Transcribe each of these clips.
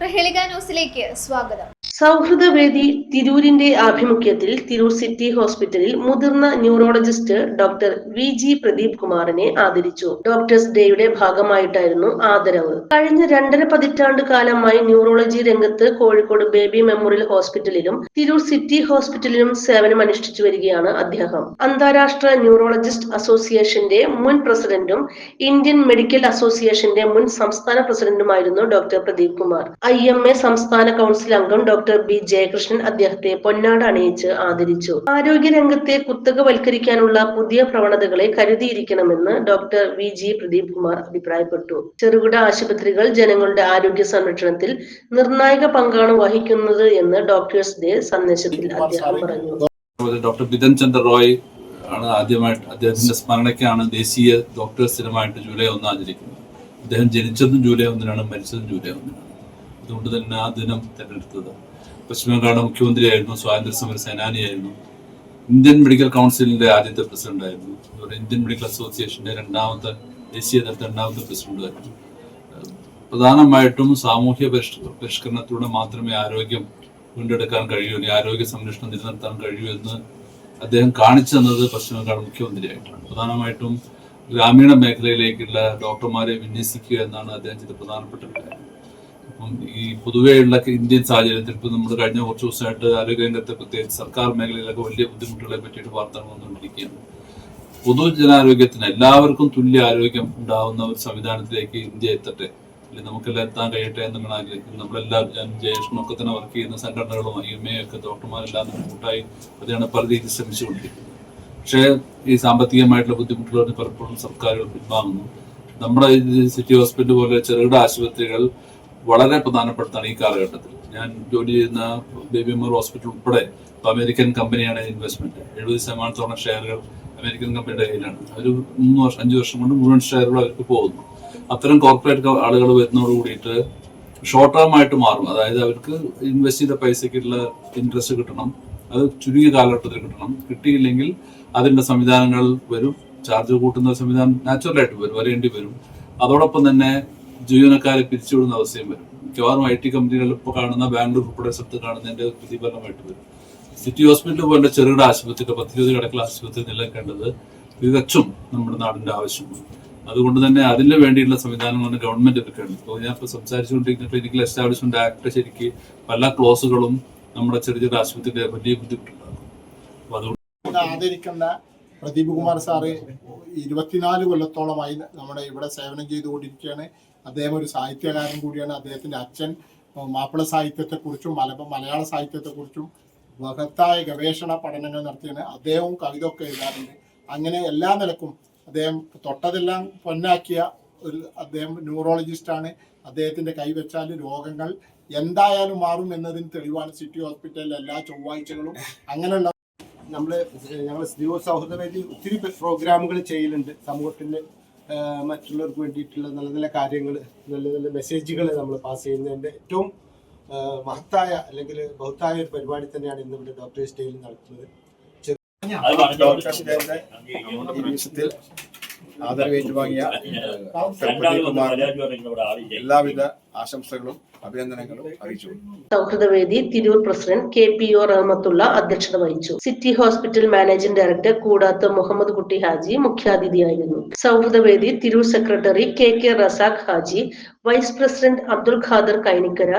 Prahelika ന്യൂസിലേക്ക് സ്വാഗതം. സൗഹൃദവേദി തിരൂരിന്റെ ആഭിമുഖ്യത്തിൽ തിരൂർ സിറ്റി ഹോസ്പിറ്റലിൽ മുതിർന്ന neurologist doctor V G Pradeep കുമാറിനെ ആദരിച്ചു. ഡോക്ടേഴ്സ് ഡേയുടെ ഭാഗമായിട്ടായിരുന്നു ആദരവ്. കഴിഞ്ഞ രണ്ടര പതിറ്റാണ്ട് കാലമായി ന്യൂറോളജി രംഗത്ത് കോഴിക്കോട് ബേബി മെമ്മോറിയൽ ഹോസ്പിറ്റലിലും തിരൂർ സിറ്റി ഹോസ്പിറ്റലിലും സേവനം അനുഷ്ഠിച്ചു വരികയാണ് അദ്ദേഹം. അന്താരാഷ്ട്ര ന്യൂറോളജിസ്റ്റ് അസോസിയേഷന്റെ മുൻ പ്രസിഡന്റും ഇന്ത്യൻ മെഡിക്കൽ അസോസിയേഷന്റെ മുൻ സംസ്ഥാന പ്രസിഡന്റുമായിരുന്നു ഡോക്ടർ പ്രദീപ് കുമാർ. ഐ സംസ്ഥാന കൗൺസിൽ അംഗം ഡോക്ടർ ബി ജയകൃഷ്ണൻ അദ്ദേഹത്തെ പൊന്നാട അണിയിച്ച് ആദരിച്ചു. ആരോഗ്യ ആരോഗ്യരംഗത്തെ കുത്തകവൽക്കരിക്കാനുള്ള പുതിയ പ്രവണതകളെ കരുതിയിരിക്കണമെന്ന് doctor V G Pradeep Kumar അഭിപ്രായപ്പെട്ടു. ചെറുകിട ആശുപത്രികൾ ജനങ്ങളുടെ ആരോഗ്യ സംരക്ഷണത്തിൽ നിർണായക പങ്കാണ് വഹിക്കുന്നത് എന്ന് ഡോക്ടേഴ്സ് ഡേ സന്ദേശത്തിൽ അദ്ദേഹം പറഞ്ഞു. ഡോക്ടർ ബിതൻ ചന്ദ്ര റോയ് ആണ് ആദ്യമായിട്ട് അദ്ദേഹത്തിന്റെ സ്മരണയ്ക്കാണ് ദേശീയ ഡോക്ടേഴ്സ് ദിനമായിട്ട് ജൂലൈ ഒന്ന് ആചരിക്കുന്നത്. അദ്ദേഹം ജനിച്ചതും ജൂലൈ ഒന്നിനാണ് മരിച്ചതും ജൂലൈ ഒന്നിനാണ്. അതുകൊണ്ട് തന്നെ ആ ദിനം തിരഞ്ഞെടുത്തത്. പശ്ചിമ ബംഗാളിന്റെ മുഖ്യമന്ത്രിയായിരുന്നു സ്വാതന്ത്ര്യ സമര സേനാനിയായിരുന്നു. ഇന്ത്യൻ മെഡിക്കൽ കൗൺസിലിന്റെ ആദ്യത്തെ പ്രസിഡന്റായിരുന്നു അതുപോലെ ഇന്ത്യൻ മെഡിക്കൽ അസോസിയേഷന്റെ രണ്ടാമത്തെ ദേശീയ തലത്തിൽ രണ്ടാമത്തെ പ്രസിഡന്റായിരുന്നു പ്രധാനമായിട്ടും സാമൂഹ്യ പരിഷ്- പരിഷ്കരണത്തിലൂടെ മാത്രമേ ആരോഗ്യം വീണ്ടെടുക്കാൻ കഴിയൂ അല്ലെങ്കിൽ ആരോഗ്യ സംരക്ഷണം നിലനിർത്താൻ കഴിയൂ എന്ന് അദ്ദേഹം കാണിച്ചു തന്നത് പശ്ചിമ ബംഗാൾ മുഖ്യമന്ത്രിയായിട്ടാണ്. പ്രധാനമായിട്ടും ഗ്രാമീണ മേഖലയിലേക്കുള്ള ഡോക്ടർമാരെ വിന്യസിക്കുക എന്നാണ് അദ്ദേഹം ചെയ്ത പ്രധാനപ്പെട്ട കാര്യം. അപ്പം ഈ പൊതുവെയുള്ള ഇന്ത്യൻ സാഹചര്യത്തിൽ ഇപ്പം നമ്മൾ കഴിഞ്ഞ കുറച്ച് ദിവസമായിട്ട് ആരോഗ്യരംഗത്തെ പ്രത്യേകിച്ച് സർക്കാർ മേഖലയിലൊക്കെ വലിയ ബുദ്ധിമുട്ടുകളെ പറ്റിയിട്ട് വാർത്തകൾ വന്നുകൊണ്ടിരിക്കുകയാണ്. പൊതുജനാരോഗ്യത്തിന് എല്ലാവർക്കും തുല്യ ആരോഗ്യം ഉണ്ടാവുന്ന ഒരു സംവിധാനത്തിലേക്ക് ഇന്ത്യ എത്തട്ടെ. അല്ലെങ്കിൽ നമുക്കെല്ലാം എത്താൻ കഴിയട്ടെ എന്നുള്ള ആഗ്രഹിക്കുന്നു. നമ്മളെല്ലാം ഞാൻ ജയേഷനും തന്നെ വർക്ക് ചെയ്യുന്ന സംഘടനകളും ഐ എം എ ഒക്കെ ഡോക്ടർമാരെല്ലാം തന്നെ കൂട്ടായി അതിനാണ് പല രീതിയിൽ ശ്രമിച്ചുകൊണ്ടിരിക്കുന്നത്. പക്ഷേ ഈ സാമ്പത്തികമായിട്ടുള്ള ബുദ്ധിമുട്ടുകൾ പലപ്പോഴും സർക്കാരുകൾ പിൻവാങ്ങുന്നു നമ്മുടെ സിറ്റി ഹോസ്പിറ്റൽ പോലെ ചെറുകിട ആശുപത്രികൾ വളരെ പ്രധാനപ്പെട്ടതാണ് ഈ കാലഘട്ടത്തിൽ. ഞാൻ ജോലി ചെയ്യുന്ന ബേബി മെമ്മോർ ഹോസ്പിറ്റൽ ഉൾപ്പെടെ അമേരിക്കൻ കമ്പനിയാണ് ഇൻവെസ്റ്റ്മെന്റ് എഴുപത് ശതമാനത്തോളം ഷെയറുകൾ അമേരിക്കൻ കമ്പനിയുടെ കയ്യിലാണ്. ഒരു മൂന്ന് വർഷം അഞ്ച് വർഷം കൊണ്ട് മുഴുവൻ ഷെയറുകൾ അവർക്ക് പോകുന്നു. അത്തരം കോർപ്പറേറ്റ് ആളുകൾ വരുന്നതോട് കൂടിയിട്ട് ഷോർട്ട് ടേം ആയിട്ട് മാറും. അതായത് അവർക്ക് ഇൻവെസ്റ്റ് ചെയ്ത പൈസക്കുള്ള ഇൻട്രസ്റ്റ് കിട്ടണം. അത് ചുരുങ്ങിയ കാലഘട്ടത്തിൽ കിട്ടണം. കിട്ടിയില്ലെങ്കിൽ അതിന്റെ സംവിധാനങ്ങൾ വരും. ചാർജ് കൂട്ടുന്ന സംവിധാനം നാച്ചുറൽ ആയിട്ട് വരും. വരേണ്ടി വരും. അതോടൊപ്പം തന്നെ ജീവനക്കാരെ പിരിച്ചുവിടുന്ന അവസ്ഥയും വരും. മിക്കവാറും ഐ ടി കമ്പനികളിൽ ഇപ്പോൾ കാണുന്ന ബാംഗ്ലൂർ ഉൾപ്പെടെ സ്ഥലത്ത് കാണുന്നതിന്റെ പ്രതിഫലമായിട്ട് വരും. സിറ്റി ഹോസ്പിറ്റലിൽ പോലെ ചെറുകിട ആശുപത്രി പത്തിരുപത് കിടക്കൽ ആശുപത്രി നിലനിൽക്കേണ്ടത് തികച്ചും നമ്മുടെ നാടിന്റെ ആവശ്യമാണ്. അതുകൊണ്ട് തന്നെ അതിന് വേണ്ടിയിട്ടുള്ള സംവിധാനങ്ങളാണ് ഗവൺമെന്റ് എടുക്കേണ്ടത്. ഇപ്പോൾ ഞാൻ ഇപ്പോൾ സംസാരിച്ചുകൊണ്ടിരിക്കുന്ന ക്ലിനിക്കൽ എസ്റ്റാബ്ലിഷ്മെന്റ് ആക്ട് ശരിക്ക് പല ക്ലോസുകളും നമ്മുടെ ചെറിയ ചെറിയ ആശുപത്രിയുടെ വലിയ ബുദ്ധിമുട്ടുണ്ടാകും അപ്പോൾ അതുകൊണ്ട് ഇത് ആദരിക്കേണ്ട പ്രദീപ് കുമാർ സാറ് ഇരുപത്തിനാല് കൊല്ലത്തോളമായി നമ്മുടെ ഇവിടെ സേവനം ചെയ്തുകൊണ്ടിരിക്കുകയാണ്. അദ്ദേഹം ഒരു സാഹിത്യകാരൻ കൂടിയാണ്. അദ്ദേഹത്തിന്റെ അച്ഛൻ മാപ്പിള സാഹിത്യത്തെക്കുറിച്ചും മലബ മലയാള സാഹിത്യത്തെക്കുറിച്ചും മഹത്തായ ഗവേഷണ പഠനങ്ങൾ നടത്തിയാണ്. അദ്ദേഹവും കവിത ഒക്കെ എഴുതാറുണ്ട്. അങ്ങനെ എല്ലാ നിലക്കും അദ്ദേഹം തൊട്ടതെല്ലാം പൊന്നാക്കിയ ഒരു അദ്ദേഹം ന്യൂറോളജിസ്റ്റാണ് അദ്ദേഹത്തിന്റെ കൈവച്ചാൽ രോഗങ്ങൾ എന്തായാലും മാറും എന്നതിന് തെളിവാണ്. സിറ്റി ഹോസ്പിറ്റലിലെ എല്ലാ ചൊവ്വാഴ്ചകളും അങ്ങനെയുള്ള നമ്മൾ ഞങ്ങൾ സ്ത്രീ സൗഹൃദ വേദി ഒത്തിരി പ്രോഗ്രാമുകൾ ചെയ്യലുണ്ട്. സമൂഹത്തിൽ മറ്റുള്ളവർക്ക് വേണ്ടിയിട്ടുള്ള നല്ല നല്ല കാര്യങ്ങൾ നല്ല നല്ല മെസ്സേജുകൾ നമ്മൾ പാസ് ചെയ്യുന്നതിന്റെ ഏറ്റവും മഹത്തായ അല്ലെങ്കിൽ ബഹുത്തായ ഒരു പരിപാടി തന്നെയാണ് ഇന്ന് ഇവിടെ ഡോക്ടേഴ്സ് ഡേയിൽ നടത്തുന്നത് ഡോക്ടേഴ്സ് ദിവസത്തിൽ ആദരവേറ്റുവാങ്ങിയ ഡോക്ടർ എല്ലാവിധ ആശംസകളും അഭിനന്ദനങ്ങളും അറിയിച്ചു. സൗഹൃദവേദി Tirur president K P O Rahmathulla അധ്യക്ഷത വഹിച്ചു. City hospital managing director Koodath Muhammad Kutty Haji മുഖ്യാതിഥിയായിരുന്നു. സൗഹൃദവേദി Tirur secretary K K Razak Haji vice president Abdul Khader Kainikkara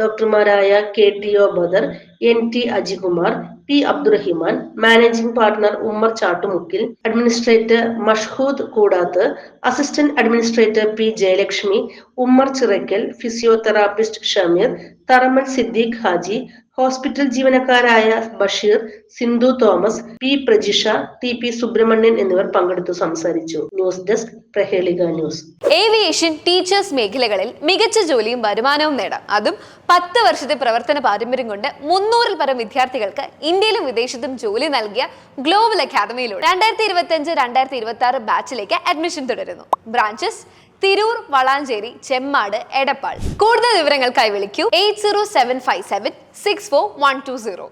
ഡോക്ടർമാരായ K T O Badar N T Ajikumar P Abdurahiman managing partner Ummer Chattumukkil administrator Mashhood Koodath assistant administrator P Jayalakshmi Ummer Chirakkal physiotherapist Shameer Tharamal Siddique Haji hospital ജീവനക്കാരായ Basheer Sindhu Thomas P Prajisha T P Subrahmanian എന്നിവർ പങ്കെടുത്തു സംസാരിച്ചു. News desk Prahelika news. Aviation teachers മേഖലകളിൽ മികച്ച ജോലിയും വരുമാനവും നേടാം. അതും പത്ത് വർഷത്തെ പ്രവർത്തന പാരമ്പര്യം കൊണ്ട് മുന്നൂറിൽ പരം വിദ്യാർത്ഥികൾക്ക് ഇന്ത്യയിലും വിദേശത്തും ജോലി നൽകിയ ഗ്ലോബൽ അക്കാദമിയിലൂടെ രണ്ടായിരത്തി ഇരുപത്തി അഞ്ച് രണ്ടായിരത്തി ഇരുപത്തി ആറ് ബാച്ചിലേക്ക് അഡ്മിഷൻ തുടരുന്നു. ബ്രാഞ്ചസ് തിരൂർ വളാഞ്ചേരി ചെമ്മാട് എടപ്പാൾ. കൂടുതൽ വിവരങ്ങൾക്കായി വിളിക്കൂ. Eight zero seven five seven six four one two zero.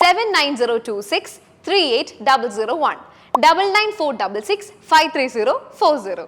Seven nine zero two six three eight double zero one. Double nine four double six five three zero four zero.